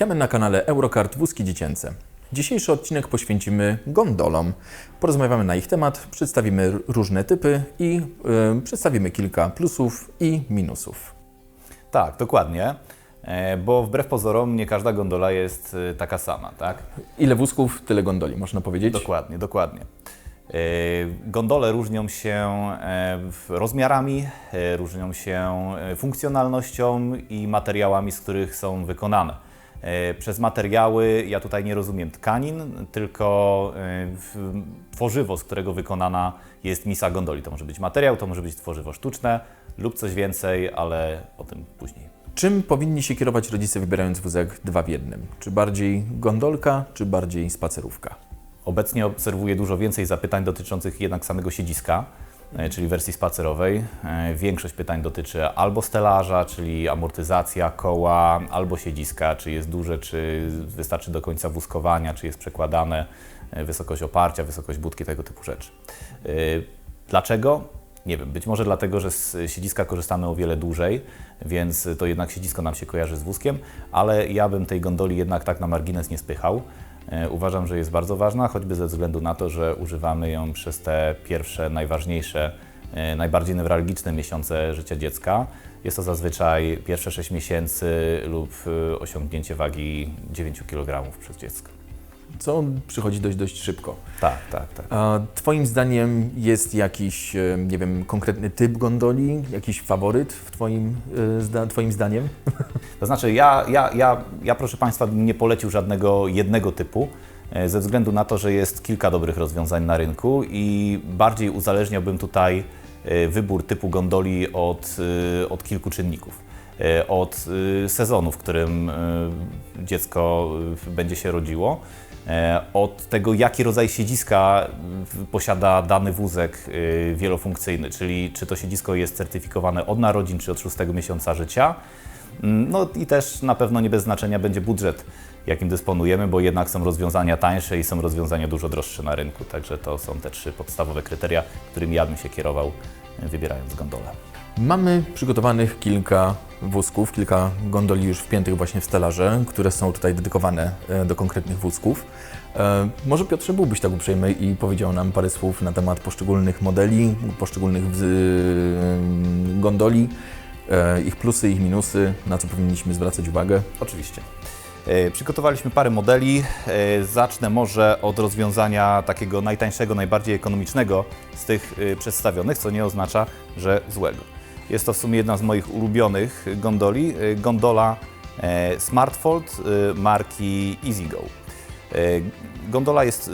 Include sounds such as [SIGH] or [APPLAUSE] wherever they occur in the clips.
Witamy na kanale Eurokart Wózki Dziecięce. Dzisiejszy odcinek poświęcimy gondolom. Porozmawiamy na ich temat, przedstawimy różne typy i y, przedstawimy kilka plusów i minusów. Tak, dokładnie. E, Bo wbrew pozorom nie każda gondola jest e, taka sama, tak? Ile wózków, tyle gondoli, można powiedzieć. Dokładnie, dokładnie. Gondole różnią się rozmiarami, różnią się funkcjonalnością i materiałami, z których są wykonane. E, Przez materiały ja tutaj nie rozumiem tkanin, tylko e, tworzywo, z którego wykonana jest misa gondoli. To może być materiał, to może być tworzywo sztuczne lub coś więcej, ale o tym później. Czym powinni się kierować rodzice wybierając wózek dwa w jednym? Czy bardziej gondolka, czy bardziej spacerówka? Obecnie obserwuję dużo więcej zapytań dotyczących jednak samego siedziska, czyli wersji spacerowej. E, Większość pytań dotyczy albo stelaża, czyli amortyzacja koła, albo siedziska, czy jest duże, czy wystarczy do końca wózkowania, czy jest przekładane, e, wysokość oparcia, wysokość budki, tego typu rzeczy. E, Dlaczego? Nie wiem, być może dlatego, że z siedziska korzystamy o wiele dłużej, więc to jednak siedzisko nam się kojarzy z wózkiem, ale ja bym tej gondoli jednak tak na margines nie spychał. E, Uważam, że jest bardzo ważna, choćby ze względu na to, że używamy ją przez te pierwsze, najważniejsze, e, najbardziej newralgiczne miesiące życia dziecka. Jest to zazwyczaj pierwsze 6 miesięcy lub e, osiągnięcie wagi 9 kg przez dziecko. Co przychodzi dość, dość szybko. Tak, tak, tak. A twoim zdaniem jest jakiś, e, nie wiem, konkretny typ gondoli, jakiś faworyt w twoim, e, zda, twoim zdaniem? [LAUGHS] To znaczy, ja, ja, ja, ja proszę Państwa, nie polecił żadnego jednego typu, e, ze względu na to, że jest kilka dobrych rozwiązań na rynku i bardziej uzależniałbym tutaj wybór typu gondoli od, od kilku czynników. Od sezonu, w którym dziecko będzie się rodziło, od tego, jaki rodzaj siedziska e, posiada dany wózek e, wielofunkcyjny, czyli czy to siedzisko jest certyfikowane od narodzin, czy od szóstego miesiąca życia. Mm, No i też na pewno nie bez znaczenia będzie budżet, jakim dysponujemy, bo jednak są rozwiązania tańsze i są rozwiązania dużo droższe na rynku. Także to są te trzy podstawowe kryteria, którymi ja bym się kierował, e, wybierając gondolę. Mamy przygotowanych kilka wózków, kilka gondoli już wpiętych właśnie w stelaże, które są tutaj dedykowane e, do konkretnych wózków. E, Może Piotrze byłbyś tak uprzejmy i powiedział nam parę słów na temat poszczególnych modeli, poszczególnych wz- gondoli, e, ich plusy, ich minusy, na co powinniśmy zwracać uwagę. Oczywiście. E, Przygotowaliśmy parę modeli. E, Zacznę może od rozwiązania takiego najtańszego, najbardziej ekonomicznego z tych e, przedstawionych, co nie oznacza, że złego. Jest to w sumie jedna z moich ulubionych gondoli. E, Gondola e, Smartfold e, marki EasyGo. Gondola jest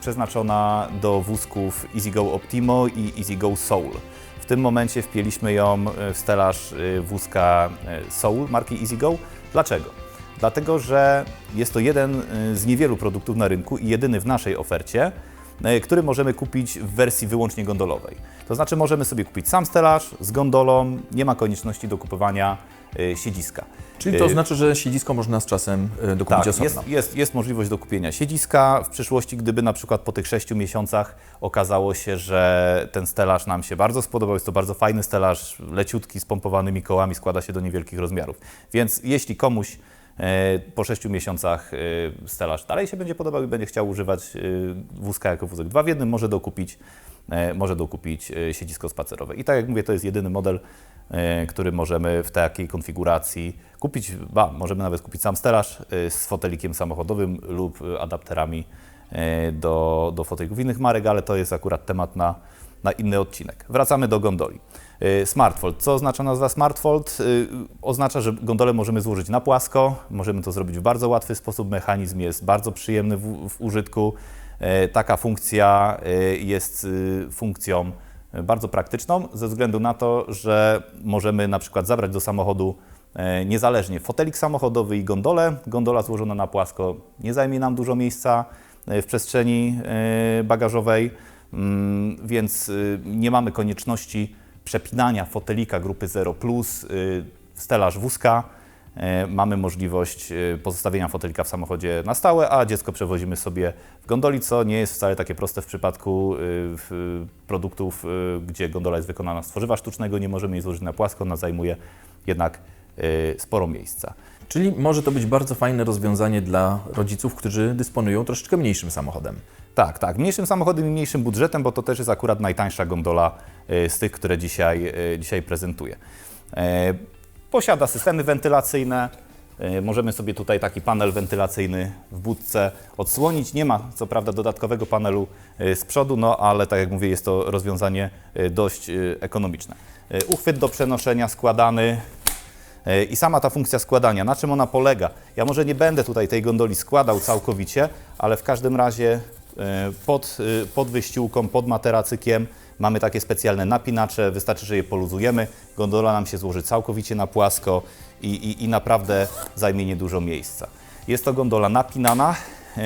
przeznaczona do wózków EasyGo Optimo i EasyGo Soul. W tym momencie wpięliśmy ją w stelaż wózka Soul marki EasyGo. Dlaczego? Dlatego, że jest to jeden z niewielu produktów na rynku i jedyny w naszej ofercie, który możemy kupić w wersji wyłącznie gondolowej. To znaczy możemy sobie kupić sam stelaż z gondolą, nie ma konieczności do kupowania e, siedziska. Czyli to E, oznacza, że siedzisko można z czasem e, dokupić tak, osobno. jest, jest, jest możliwość do kupienia siedziska. W przyszłości, gdyby na przykład po tych sześciu miesiącach okazało się, że ten stelaż nam się bardzo spodobał, jest to bardzo fajny stelaż, leciutki, z pompowanymi kołami, składa się do niewielkich rozmiarów. Więc jeśli komuś e, po sześciu miesiącach e, stelaż dalej się będzie podobał i będzie chciał używać e, wózka jako wózek dwa w jednym, może dokupić, e, może dokupić e, siedzisko spacerowe. I tak jak mówię, to jest jedyny model, e, który możemy w takiej konfiguracji kupić, ba, możemy nawet kupić sam stelaż e, z fotelikiem samochodowym lub e, adapterami e, do, do fotelików innych marek, ale to jest akurat temat na, na inny odcinek. Wracamy do gondoli. E, Smartfold. Co oznacza nazwa Smartfold? E, Oznacza, że gondolę możemy złożyć na płasko, możemy to zrobić w bardzo łatwy sposób, mechanizm jest bardzo przyjemny w, w użytku. E, Taka funkcja jest funkcją bardzo praktyczną, ze względu na to, że możemy na przykład zabrać do samochodu niezależnie fotelik samochodowy i gondolę. Gondola złożona na płasko nie zajmie nam dużo miejsca w przestrzeni bagażowej, mm, więc y, nie mamy konieczności przepinania fotelika grupy 0 plus y, stelaż wózka. E, Mamy możliwość e, pozostawienia fotelika w samochodzie na stałe, a dziecko przewozimy sobie w gondoli, co nie jest wcale takie proste w przypadku y, produktów, y, gdzie gondola jest wykonana z tworzywa sztucznego. Nie możemy jej złożyć na płasko, ona zajmuje jednak y, sporo miejsca. Czyli może to być bardzo fajne rozwiązanie dla rodziców, którzy dysponują troszeczkę mniejszym samochodem. Tak, tak. Mniejszym samochodem i mniejszym budżetem, bo to też jest akurat najtańsza gondola y, z tych, które dzisiaj, y, dzisiaj prezentuję. E, Posiada systemy wentylacyjne. E, Możemy sobie tutaj taki panel wentylacyjny w budce odsłonić. Nie ma co prawda dodatkowego panelu y, z przodu, no ale tak jak mówię, jest to rozwiązanie dość ekonomiczne. Y, Uchwyt do przenoszenia składany, E, I sama ta funkcja składania, na czym ona polega? Ja może nie będę tutaj tej gondoli składał całkowicie, ale w każdym razie e, pod, e, pod wyściółką, pod materacykiem mamy takie specjalne napinacze, wystarczy, że je poluzujemy, gondola nam się złoży całkowicie na płasko i, i, i naprawdę zajmie niedużo miejsca. Jest to gondola napinana, e,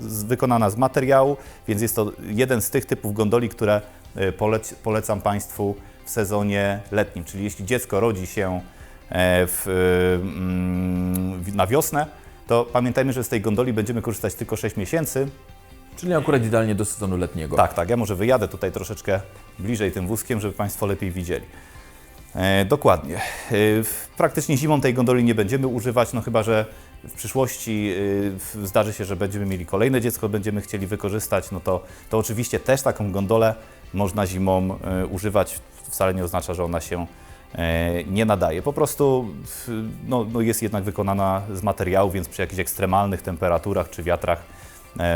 z, wykonana z materiału, więc jest to jeden z tych typów gondoli, które e, polec, polecam Państwu w sezonie letnim. Czyli jeśli dziecko rodzi się e, w, w- na wiosnę, to pamiętajmy, że z tej gondoli będziemy korzystać tylko 6 miesięcy. Czyli akurat idealnie do sezonu letniego. Tak, tak, ja może wyjadę tutaj troszeczkę bliżej tym wózkiem, żeby Państwo lepiej widzieli. E, dokładnie. E, praktycznie zimą tej gondoli nie będziemy używać, no chyba, że w przyszłości e, zdarzy się, że będziemy mieli kolejne dziecko, będziemy chcieli wykorzystać, no to, to oczywiście też taką gondolę można zimą e, używać. Wcale nie oznacza, że ona się e, nie nadaje. Po prostu no, no jest jednak wykonana z materiału, więc przy jakichś ekstremalnych temperaturach czy wiatrach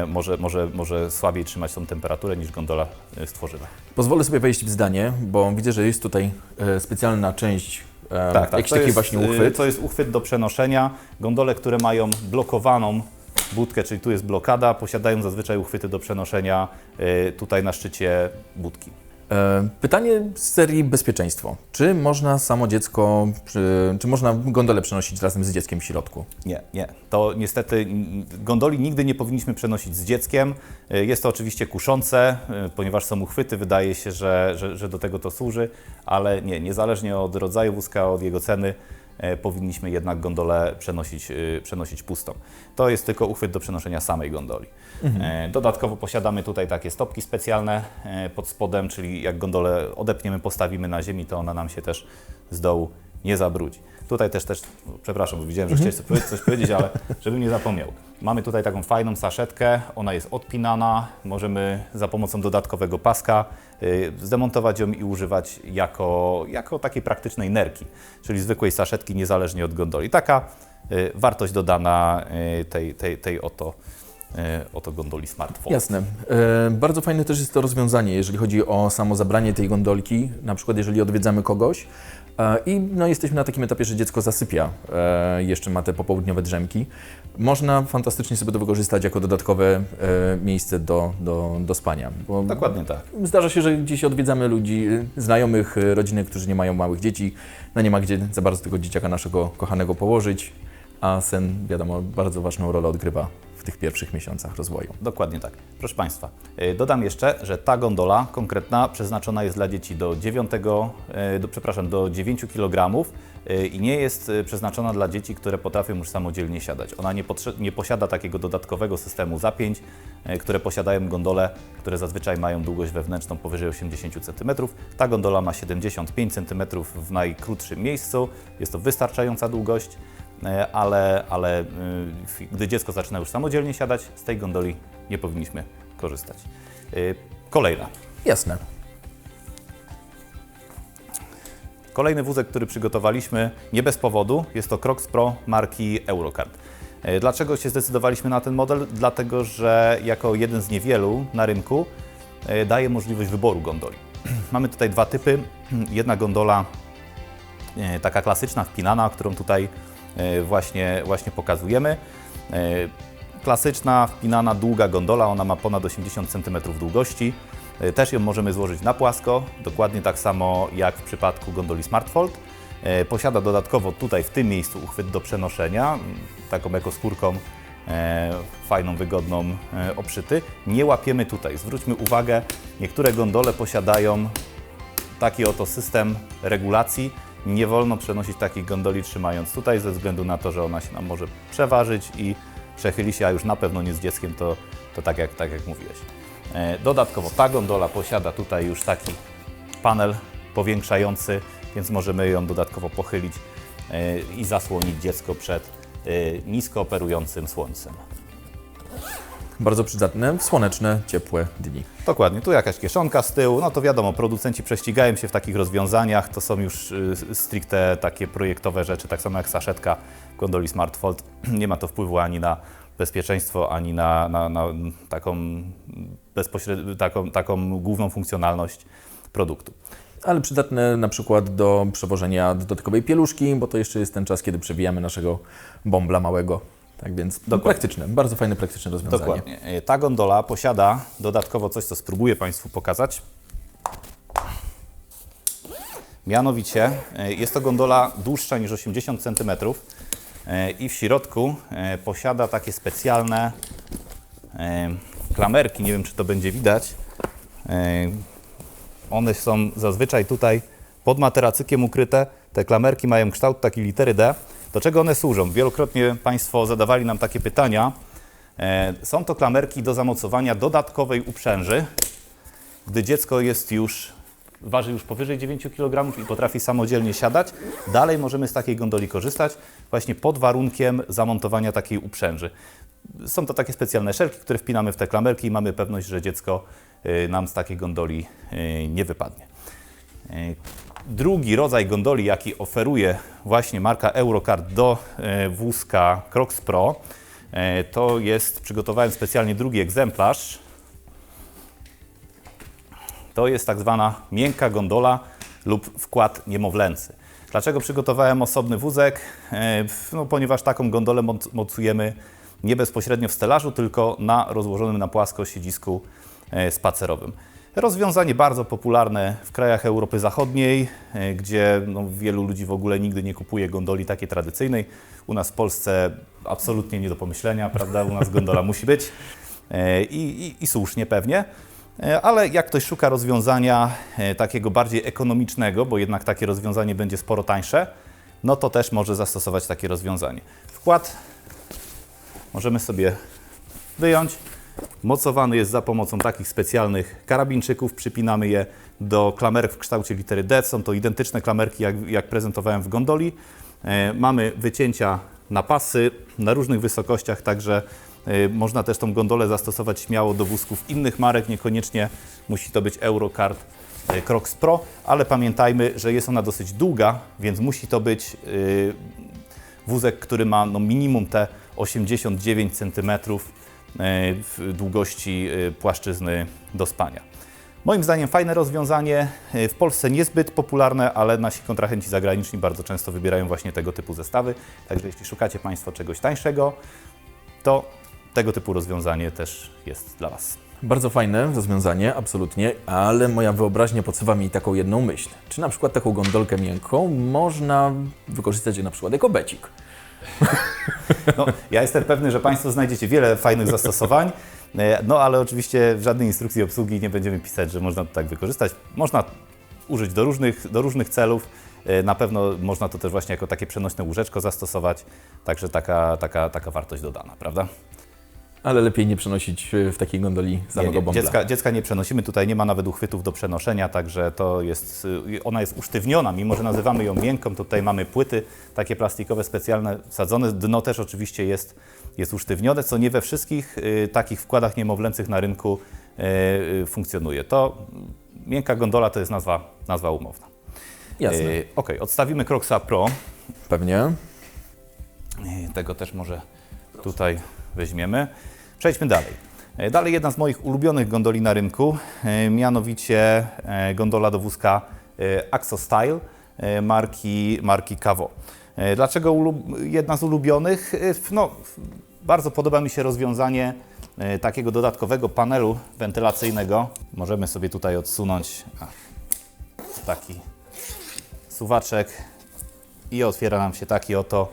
może, może, może słabiej trzymać tą temperaturę niż gondola e, z tworzywa. Pozwolę sobie wejść w zdanie, bo widzę, że jest tutaj e, specjalna część, e, Tak, tak. jakiś taki właśnie y, uchwyt. To jest uchwyt do przenoszenia. Gondole, które mają blokowaną budkę, czyli tu jest blokada, posiadają zazwyczaj uchwyty do przenoszenia tutaj na szczycie budki. E, Pytanie z serii bezpieczeństwo. Czy można samo dziecko, czy, można gondolę przenosić razem z dzieckiem w środku? Nie, nie. To niestety gondoli nigdy nie powinniśmy przenosić z dzieckiem. Y, Jest to oczywiście kuszące, y, ponieważ są uchwyty, wydaje się, że, że, że do tego to służy, ale nie, niezależnie od rodzaju wózka, od jego ceny, e, powinniśmy jednak gondolę przenosić, y, przenosić pustą. To jest tylko uchwyt do przenoszenia samej gondoli. E, Dodatkowo posiadamy tutaj takie stopki specjalne e, pod spodem, czyli jak gondolę odepniemy, postawimy na ziemi, to ona nam się też z dołu nie zabrudzi. Tutaj też, też przepraszam, bo widziałem, że chciałeś coś powiedzieć- coś powiedzieć, ale [LAUGHS] żebym nie zapomniał. Mamy tutaj taką fajną saszetkę, ona jest odpinana, możemy za pomocą dodatkowego paska y, zdemontować ją i używać jako, jako takiej praktycznej nerki, czyli zwykłej saszetki niezależnie od gondoli. Taka y, wartość dodana y, tej, tej, tej oto, oto gondoli smartphone. Jasne. E, Bardzo fajne też jest to rozwiązanie, jeżeli chodzi o samo zabranie tej gondolki, na przykład jeżeli odwiedzamy kogoś i no, jesteśmy na takim etapie, że dziecko zasypia, e, jeszcze ma te popołudniowe drzemki. Można fantastycznie sobie to wykorzystać jako dodatkowe e, miejsce do, do, do spania. Bo Dokładnie tak. Zdarza się, że gdzieś odwiedzamy ludzi, znajomych, rodziny, którzy nie mają małych dzieci. No nie ma gdzie za bardzo tego dzieciaka naszego kochanego położyć, a sen, wiadomo, bardzo ważną rolę odgrywa tych pierwszych miesiącach rozwoju. Dokładnie tak. Proszę Państwa, y, dodam jeszcze, że ta gondola konkretna przeznaczona jest dla dzieci do 9, y, do, przepraszam, do 9 kg y, i nie jest przeznaczona dla dzieci, które potrafią już samodzielnie siadać. Ona nie, nie posiada takiego dodatkowego systemu zapięć, które posiadają gondole, które zazwyczaj mają długość wewnętrzną powyżej 80 cm. Ta gondola ma 75 cm w najkrótszym miejscu. Jest to wystarczająca długość. E, ale, ale y, gdy dziecko zaczyna już samodzielnie siadać, z tej gondoli nie powinniśmy korzystać. Y, Kolejna. Jasne. Kolejny wózek, który przygotowaliśmy nie bez powodu, jest to Crocs Pro marki Eurocard. E, Dlaczego się zdecydowaliśmy na ten model? Dlatego, że jako jeden z niewielu na rynku e, daje możliwość wyboru gondoli. [CLEARS THROAT] Mamy tutaj dwa typy. Jedna gondola e, taka klasyczna, wpinana, którą tutaj e, właśnie, właśnie pokazujemy. E, Klasyczna, wpinana, długa gondola, ona ma ponad 80 cm długości. E, Też ją możemy złożyć na płasko, dokładnie tak samo jak w przypadku gondoli Smartfold. E, Posiada dodatkowo tutaj w tym miejscu uchwyt do przenoszenia, m, taką ekoskórką e, fajną, wygodną e, obszyty. Nie łapiemy tutaj. Zwróćmy uwagę, niektóre gondole posiadają taki oto system regulacji. Nie wolno przenosić takich gondoli trzymając tutaj, ze względu na to, że ona się nam może przeważyć i przechyli się, a już na pewno nie z dzieckiem, to, to tak, jak, tak jak mówiłeś. E, Dodatkowo ta gondola posiada tutaj już taki panel powiększający, więc możemy ją dodatkowo pochylić e, i zasłonić dziecko przed e, nisko operującym słońcem. Bardzo przydatne w słoneczne, ciepłe dni. Dokładnie, tu jakaś kieszonka z tyłu, no to wiadomo, producenci prześcigają się w takich rozwiązaniach, to są już y, stricte takie projektowe rzeczy, tak samo jak saszetka w gondoli Smartfold. [CLEARS THROAT] Nie ma to wpływu ani na bezpieczeństwo, ani na, na, na taką, bezpośred... taką, taką główną funkcjonalność produktu. Ale przydatne na przykład do przewożenia dodatkowej pieluszki, bo to jeszcze jest ten czas, kiedy przewijamy naszego bąbla małego. Tak więc praktyczne, bardzo fajne, praktyczne rozwiązanie. Dokładnie. E, Ta gondola posiada dodatkowo coś, co spróbuję Państwu pokazać. Mianowicie e, jest to gondola dłuższa niż 80 cm e, i w środku posiada takie specjalne klamerki. Nie wiem, czy to będzie widać. One są zazwyczaj tutaj pod materacykiem ukryte. Te klamerki mają kształt takiej litery D. Do czego one służą? Wielokrotnie Państwo zadawali nam takie pytania. E, Są to klamerki do zamocowania dodatkowej uprzęży, gdy dziecko jest już, waży już powyżej 9 kg i potrafi samodzielnie siadać. Dalej możemy z takiej gondoli korzystać właśnie pod warunkiem zamontowania takiej uprzęży. Są to takie specjalne szelki, które wpinamy w te klamerki i mamy pewność, że dziecko y, nam z takiej gondoli y, nie wypadnie. Drugi rodzaj gondoli, jaki oferuje właśnie marka Eurocard do e, wózka Crocs Pro, e, to jest, przygotowałem specjalnie drugi egzemplarz. To jest tak zwana miękka gondola lub wkład niemowlęcy. Dlaczego przygotowałem osobny wózek? E, No, ponieważ taką gondolę moc- mocujemy nie bezpośrednio w stelażu, tylko na rozłożonym na płasko siedzisku spacerowym. Rozwiązanie bardzo popularne w krajach Europy Zachodniej, e, gdzie no, wielu ludzi w ogóle nigdy nie kupuje gondoli takiej tradycyjnej. U nas w Polsce absolutnie nie do pomyślenia, prawda? U nas gondola musi być E, i, i, i słusznie pewnie. E, Ale jak ktoś szuka rozwiązania takiego bardziej ekonomicznego, bo jednak takie rozwiązanie będzie sporo tańsze, no to też może zastosować takie rozwiązanie. Wkład możemy sobie wyjąć. Mocowany jest za pomocą takich specjalnych karabinczyków. Przypinamy je do klamerek w kształcie litery D. Są to identyczne klamerki, jak, jak prezentowałem w gondoli. E, mamy wycięcia na pasy na różnych wysokościach, także e, można też tą gondolę zastosować śmiało do wózków innych marek. Niekoniecznie musi to być Eurocard e, Crocs Pro, ale pamiętajmy, że jest ona dosyć długa, więc musi to być wózek, który ma no, minimum te 89 cm w długości e, płaszczyzny do spania. Moim zdaniem fajne rozwiązanie, e, w Polsce niezbyt popularne, ale nasi kontrahenci zagraniczni bardzo często wybierają właśnie tego typu zestawy. Także jeśli szukacie Państwo czegoś tańszego, to tego typu rozwiązanie też jest dla Was. Bardzo fajne rozwiązanie, absolutnie, ale moja wyobraźnia podsuwa mi taką jedną myśl. Czy na przykład taką gondolkę miękką można wykorzystać na przykład jako becik? No, ja jestem pewny, że Państwo znajdziecie wiele fajnych zastosowań, e, no ale oczywiście w żadnej instrukcji obsługi nie będziemy pisać, że można to tak wykorzystać. Można użyć do różnych, do różnych celów. E, Na pewno można to też właśnie jako takie przenośne łóżeczko zastosować, także taka, taka, taka wartość dodana, prawda? Ale lepiej nie przenosić y, w takiej gondoli samego bąbla. dziecka, dziecka nie przenosimy, tutaj nie ma nawet uchwytów do przenoszenia, także to jest, y, ona jest usztywniona, mimo że nazywamy ją miękką, tutaj mamy płyty takie plastikowe specjalne wsadzone, dno też oczywiście jest, jest usztywnione, co nie we wszystkich y, takich wkładach niemowlęcych na rynku y, funkcjonuje. To miękka gondola to jest nazwa, nazwa umowna. Jasne. Y, ok, odstawimy Croxa Pro, Pewnie. Tego też może tutaj weźmiemy. Przejdźmy dalej. Y, Dalej jedna z moich ulubionych gondoli na rynku, y, mianowicie y, gondola do wózka Axo Style marki, marki. Y, Dlaczego jedna z ulubionych? No, bardzo podoba mi się rozwiązanie takiego dodatkowego panelu wentylacyjnego. Możemy sobie tutaj odsunąć taki suwaczek i otwiera nam się taki oto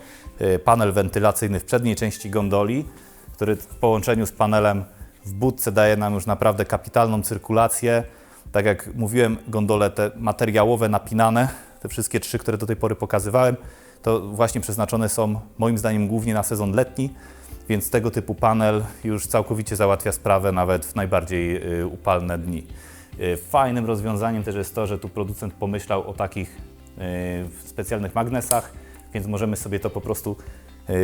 panel wentylacyjny w przedniej części gondoli, który w połączeniu z panelem w budce daje nam już naprawdę kapitalną cyrkulację. Tak jak mówiłem, gondole te materiałowe, napinane, te wszystkie trzy, które do tej pory pokazywałem, to właśnie przeznaczone są moim zdaniem głównie na sezon letni, więc tego typu panel już całkowicie załatwia sprawę nawet w najbardziej y, upalne dni. Y, Fajnym rozwiązaniem też jest to, że tu producent pomyślał o takich y, specjalnych magnesach, więc możemy sobie to po prostu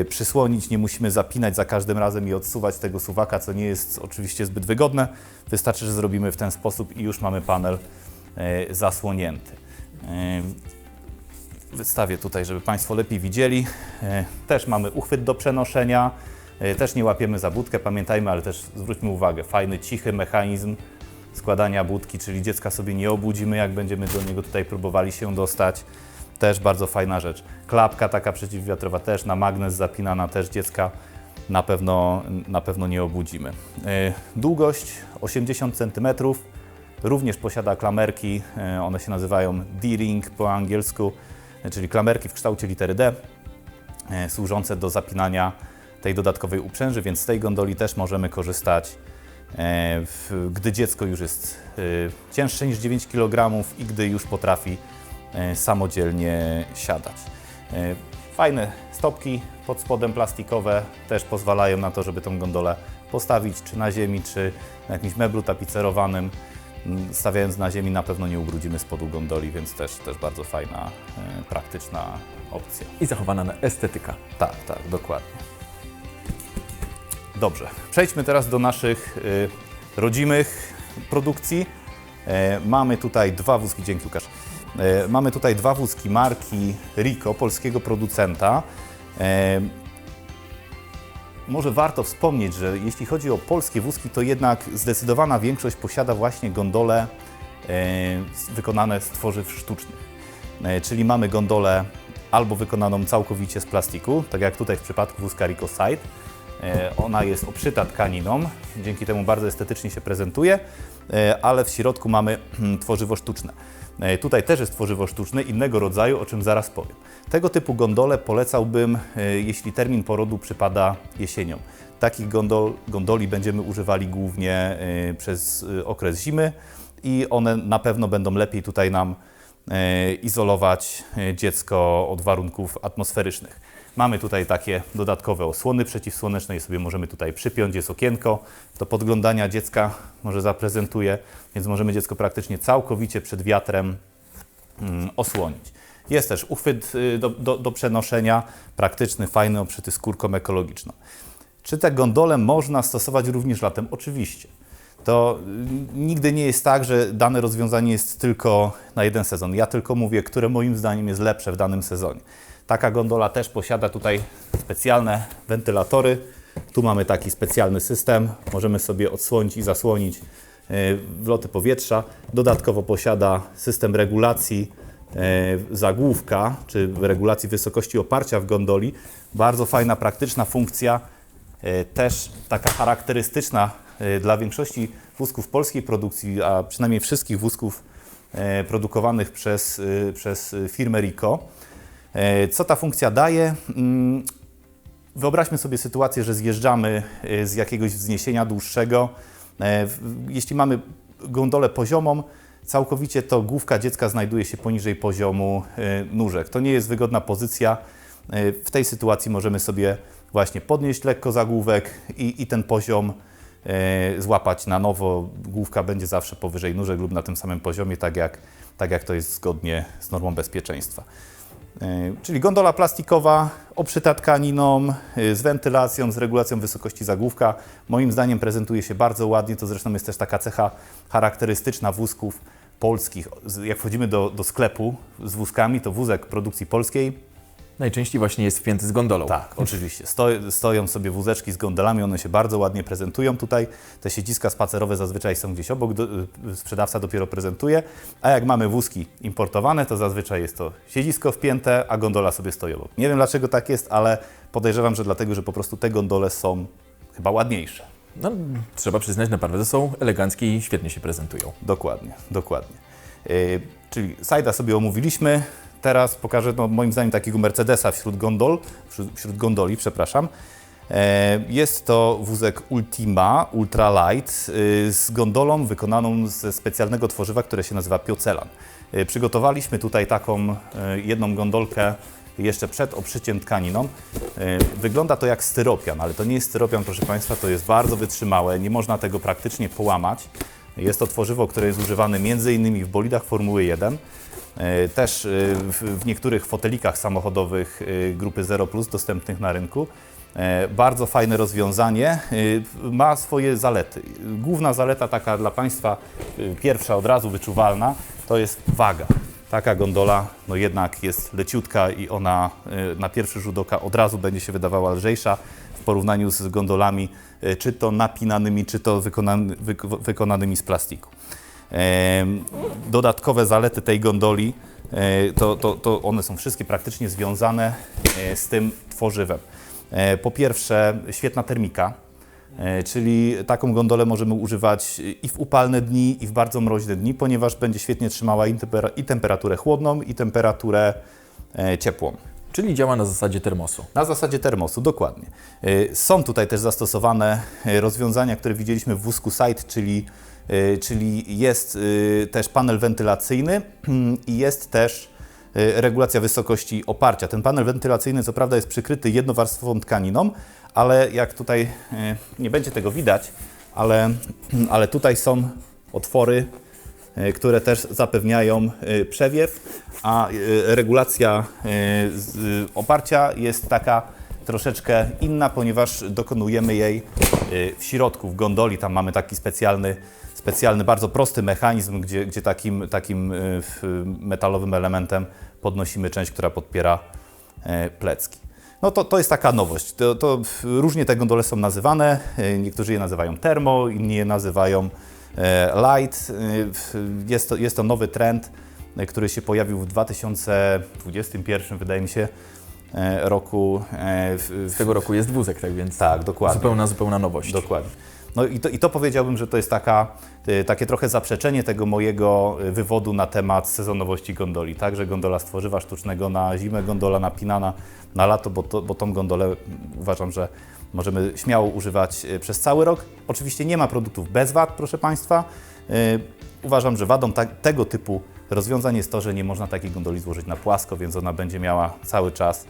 przysłonić, nie musimy zapinać za każdym razem i odsuwać tego suwaka, co nie jest oczywiście zbyt wygodne. Wystarczy, że zrobimy w ten sposób i już mamy panel e, zasłonięty. E, Wystawię tutaj, żeby Państwo lepiej widzieli. E, Też mamy uchwyt do przenoszenia, e, też nie łapiemy za budkę, pamiętajmy, ale też zwróćmy uwagę, fajny, cichy mechanizm składania budki, czyli dziecka sobie nie obudzimy, jak będziemy do niego tutaj próbowali się dostać. Też bardzo fajna rzecz. Klapka taka przeciwwiatrowa też na magnes zapinana, też dziecka na pewno, na pewno nie obudzimy. E, Długość 80 cm, również posiada klamerki, e, one się nazywają D-ring po angielsku, e, czyli klamerki w kształcie litery D, służące do zapinania tej dodatkowej uprzęży, więc z tej gondoli też możemy korzystać, gdy dziecko już jest cięższe niż 9 kg i gdy już potrafi samodzielnie siadać. E, Fajne stopki pod spodem plastikowe też pozwalają na to, żeby tą gondolę postawić czy na ziemi, czy na jakimś meblu tapicerowanym. Mm, Stawiając na ziemi na pewno nie ubrudzimy spodu gondoli, więc też, też bardzo fajna, e, praktyczna opcja. I zachowana na estetyka. Tak, tak, dokładnie. Dobrze, przejdźmy teraz do naszych rodzimych produkcji. E, mamy tutaj dwa wózki, dzięki Łukasz. E, mamy tutaj dwa wózki marki Rico, polskiego producenta. E, może warto wspomnieć, że jeśli chodzi o polskie wózki, to jednak zdecydowana większość posiada właśnie gondole e, wykonane z tworzyw sztucznych. Czyli mamy gondolę albo wykonaną całkowicie z plastiku, tak jak tutaj w przypadku wózka Rico Side. Ona jest obszyta tkaniną, dzięki temu bardzo estetycznie się prezentuje, ale w środku mamy tworzywo sztuczne. E, Tutaj też jest tworzywo sztuczne innego rodzaju, o czym zaraz powiem. Tego typu gondole polecałbym, e, jeśli termin porodu przypada jesienią. Takich gondol, gondoli będziemy używali głównie e, przez okres zimy i one na pewno będą lepiej tutaj nam izolować dziecko od warunków atmosferycznych. Mamy tutaj takie dodatkowe osłony przeciwsłoneczne i sobie możemy tutaj przypiąć, jest okienko do podglądania dziecka, może zaprezentuję, więc możemy dziecko praktycznie całkowicie przed wiatrem mm, osłonić. Jest też uchwyt y, do, do, do przenoszenia, praktyczny, fajny, obszyty skórką ekologiczną. Czy te gondole można stosować również latem? Oczywiście. To y, nigdy nie jest tak, że dane rozwiązanie jest tylko na jeden sezon. Ja tylko mówię, które moim zdaniem jest lepsze w danym sezonie. Taka gondola też posiada tutaj specjalne wentylatory. Tu mamy taki specjalny system. Możemy sobie odsłonić i zasłonić y, wloty powietrza. Dodatkowo posiada system regulacji e, zagłówka, czy regulacji wysokości oparcia w gondoli. Bardzo fajna, praktyczna funkcja, e, też taka charakterystyczna e, dla większości wózków polskiej produkcji, a przynajmniej wszystkich wózków e, produkowanych przez, e, przez firmę Rico. E, Co ta funkcja daje? Mm, Wyobraźmy sobie sytuację, że zjeżdżamy e, z jakiegoś wzniesienia dłuższego. E, Jeśli mamy gondolę poziomą, całkowicie to główka dziecka znajduje się poniżej poziomu nóżek. To nie jest wygodna pozycja. W tej sytuacji możemy sobie właśnie podnieść lekko zagłówek i, i ten poziom złapać na nowo. Główka będzie zawsze powyżej nóżek lub na tym samym poziomie, tak jak, tak jak to jest zgodnie z normą bezpieczeństwa. E, Czyli gondola plastikowa, obszyta tkaniną, e, z wentylacją, z regulacją wysokości zagłówka. Moim zdaniem prezentuje się bardzo ładnie. To zresztą jest też taka cecha charakterystyczna wózków polskich. Jak wchodzimy do, do sklepu z wózkami, to wózek produkcji polskiej Najczęściej właśnie jest wpięty z gondolą. tak, [LAUGHS] oczywiście. Sto, stoją sobie wózeczki z gondolami, one się bardzo ładnie prezentują tutaj. Te siedziska spacerowe zazwyczaj są gdzieś obok, do, y, sprzedawca dopiero prezentuje. A jak mamy wózki importowane, to zazwyczaj jest to siedzisko wpięte, a gondola sobie stoi obok. Nie wiem dlaczego tak jest, ale podejrzewam, że dlatego, że po prostu te gondole są chyba ładniejsze. No, trzeba przyznać naprawdę, że są eleganckie i świetnie się prezentują. Dokładnie, dokładnie. Yy, czyli Sajda sobie omówiliśmy. Teraz pokażę no, moim zdaniem takiego Mercedesa wśród gondol, wśród, gondoli, przepraszam. E, Jest to wózek Ultima Ultralight yy, z gondolą wykonaną ze specjalnego tworzywa, które się nazywa Piocelan. Yy, Przygotowaliśmy tutaj taką yy, jedną gondolkę jeszcze przed obszyciem tkaniną. Wygląda to jak styropian, ale to nie jest styropian, proszę Państwa, to jest bardzo wytrzymałe, nie można tego praktycznie połamać. Jest to tworzywo, które jest używane m.in. w bolidach Formuły 1, e, też e, w, niektórych fotelikach samochodowych e, grupy Zero Plus dostępnych na rynku. E, Bardzo fajne rozwiązanie, e, ma swoje zalety. Główna zaleta taka dla Państwa, e, pierwsza od razu wyczuwalna, to jest waga. Taka gondola no jednak jest leciutka i ona e, na pierwszy rzut oka od razu będzie się wydawała lżejsza w porównaniu z gondolami, e, czy to napinanymi, czy to wykonany, wyko- wykonanymi z plastiku. Dodatkowe zalety tej gondoli, e, to, to, to one są wszystkie praktycznie związane e, z tym tworzywem. E, Po pierwsze, świetna termika, czyli taką gondolę możemy używać i w upalne dni, i w bardzo mroźne dni, ponieważ będzie świetnie trzymała i, tempera- i temperaturę chłodną, i temperaturę ciepłą. Czyli działa na zasadzie termosu. Na zasadzie termosu, dokładnie. Są tutaj też zastosowane rozwiązania, które widzieliśmy w wózku Side, czyli, czyli jest y, też panel wentylacyjny [CLEARS THROAT] i jest też y, regulacja wysokości oparcia. Ten panel wentylacyjny co prawda jest przykryty jednowarstwową tkaniną, ale jak tutaj nie będzie tego widać, ale, [CLEARS THROAT] ale tutaj są otwory e, które też zapewniają e, przewiew, a e, regulacja e, e, oparcia jest taka troszeczkę inna, ponieważ dokonujemy jej e, w środku, w gondoli. Tam mamy taki specjalny, specjalny bardzo prosty mechanizm, gdzie, gdzie takim, takim w- metalowym elementem podnosimy część, która podpiera e, plecki. No to, to jest taka nowość. To, to różnie te gondole są nazywane. E, Niektórzy je nazywają termo, inni je nazywają e, light. Jest to, jest to nowy trend, który się pojawił w 2021, wydaje mi się, roku. Z tego roku jest wózek, tak więc Tak, dokładnie. zupełna, zupełna nowość. Dokładnie. No i to, i to powiedziałbym, że to jest taka, y, takie trochę zaprzeczenie tego mojego y, wywodu na temat sezonowości gondoli. Także gondola z tworzywa sztucznego na zimę, gondola napinana na lato, bo, to, bo tą gondolę mm, uważam, że możemy śmiało używać y, przez cały rok. Oczywiście nie ma produktów bez wad, proszę Państwa. Uważam, że wadą tego typu rozwiązań jest to, że nie można takiej gondoli złożyć na płasko, więc ona będzie miała cały czas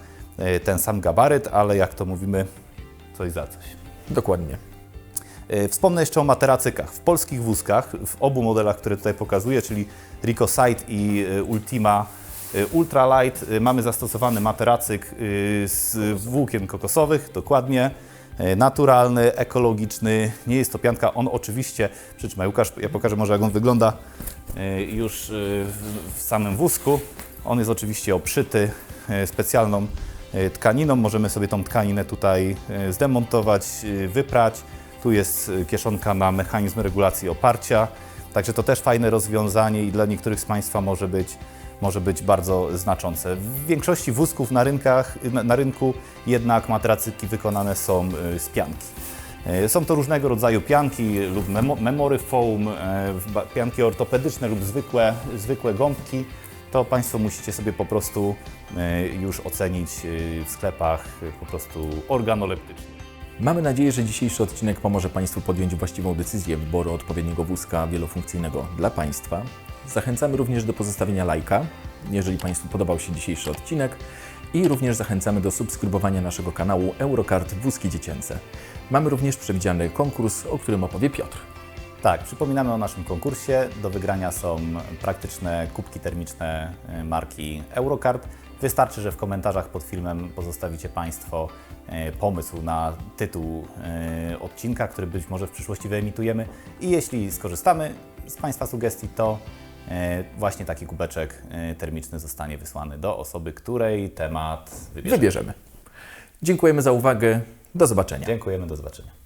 ten sam gabaryt, ale jak to mówimy, coś za coś. Dokładnie. E, Wspomnę jeszcze o materacykach. W polskich wózkach, w obu modelach, które tutaj pokazuję, czyli Rico Sight i e, Ultima e, Ultralight, mamy zastosowany materacyk z włókien kokosowych, dokładnie, naturalny, ekologiczny, nie jest to pianka. On oczywiście, przytrzymaj Łukasz, ja pokażę może jak on wygląda już w, samym wózku. On jest oczywiście obszyty specjalną tkaniną. Możemy sobie tą tkaninę tutaj zdemontować, wyprać. Tu jest e, kieszonka na mechanizm regulacji oparcia. Także to też fajne rozwiązanie i dla niektórych z Państwa może być, może być bardzo znaczące. W większości wózków na, rynkach, na, rynku jednak matracyki wykonane są e, z pianki. E, Są to różnego rodzaju pianki lub memo, memory foam, pianki ortopedyczne lub zwykłe, zwykłe gąbki. To Państwo musicie sobie po prostu już ocenić w sklepach po prostu organoleptycznie. Mamy nadzieję, że dzisiejszy odcinek pomoże Państwu podjąć właściwą decyzję wyboru odpowiedniego wózka wielofunkcyjnego dla Państwa. Zachęcamy również do pozostawienia lajka, jeżeli Państwu podobał się dzisiejszy odcinek i również zachęcamy do subskrybowania naszego kanału Eurocard Wózki Dziecięce. Mamy również przewidziany konkurs, o którym opowie Piotr. Tak, przypominamy o naszym konkursie. Do wygrania są praktyczne kubki termiczne e, marki Eurocard. Wystarczy, że w komentarzach pod filmem pozostawicie Państwo e, pomysł na tytuł e, odcinka, który być może w przyszłości wyemitujemy. I jeśli skorzystamy z Państwa sugestii, to e, właśnie taki kubeczek termiczny zostanie wysłany do osoby, której temat wybierzemy. Wybierzemy. Dziękujemy za uwagę. Do zobaczenia. Dziękujemy, do zobaczenia.